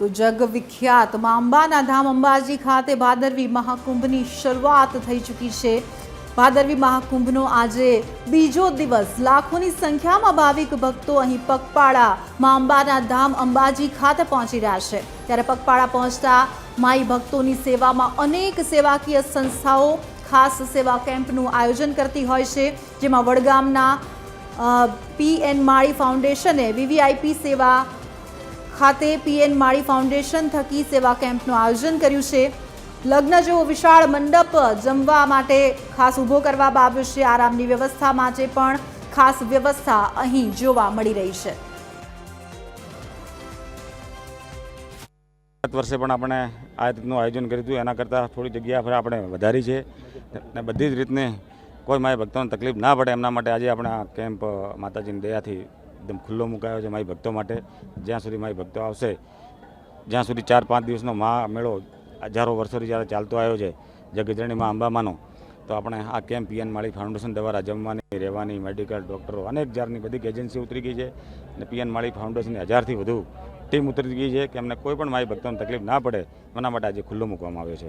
તો જગવિખ્યાત મા અંબાના ધામ અંબાજી ખાતે ભાદરવી મહાકુંભની શરૂઆત થઈ ચૂકી છે. ભાદરવી મહાકુંભનો આજે બીજો દિવસ. લાખોની સંખ્યામાં ભાવિક ભક્તો અહીં પગપાળા મા અંબાના ધામ અંબાજી ખાતે પહોંચી રહ્યા છે. ત્યારે પગપાળા પહોંચતા માઈ ભક્તોની સેવામાં અનેક સેવાકીય સંસ્થાઓ, ખાસ સેવા કેમ્પનું આયોજન કરતી હોય છે, જેમાં વડગામના પી એન માળી ફાઉન્ડેશને વીવીઆઈપી સેવા ખાતે પીએન માળી ફાઉન્ડેશન થકી સેવા કેમ્પનું આયોજન કર્યું છે. લગ્ન જેવો વિશાળ મંડપ જમવા માટે ખાસ ઊભો કરવામાં આવ્યો છે. આરામની વ્યવસ્થા માટે પણ ખાસ વ્યવસ્થા અહીં જોવા મળી રહી છે. ગત વર્ષે પણ આપણે આ રીતનું આયોજન કર્યું હતું. એના કરતાં થોડી જગ્યા પર આપણે વધારી છે. અને બધી જ રીતને કોઈ માય ભક્તોને તકલીફ ના પડે. એમના માટે આજે આપણે આ કેમ્પ માતાજીની દયાથી એકદમ ખુલ્લો મુકાયો છે મારી ભક્તો માટે. જ્યાં સુધી મારી ભક્તો આવશે, જ્યાં સુધી ચાર પાંચ દિવસનો મહા મેળો હજારો વર્ષોથી જ્યારે ચાલતો આવ્યો છે જગતરણી માં અંબામાનો, તો આપણે આ કેમ્પ પીએન માળી ફાઉન્ડેશન દ્વારા જમવાની, રહેવાની, મેડિકલ, ડૉક્ટરો, અનેક જાતની બધી એજન્સી ઉતરી ગઈ છે. અને પીએન માળી ફાઉન્ડેશનની હજારથી વધુ ટીમ ઉતરી ગઈ છે કે એમને કોઈ પણ મારી ભક્તોને તકલીફ ના પડે, એના માટે આજે ખુલ્લો મૂકવામાં આવ્યો છે.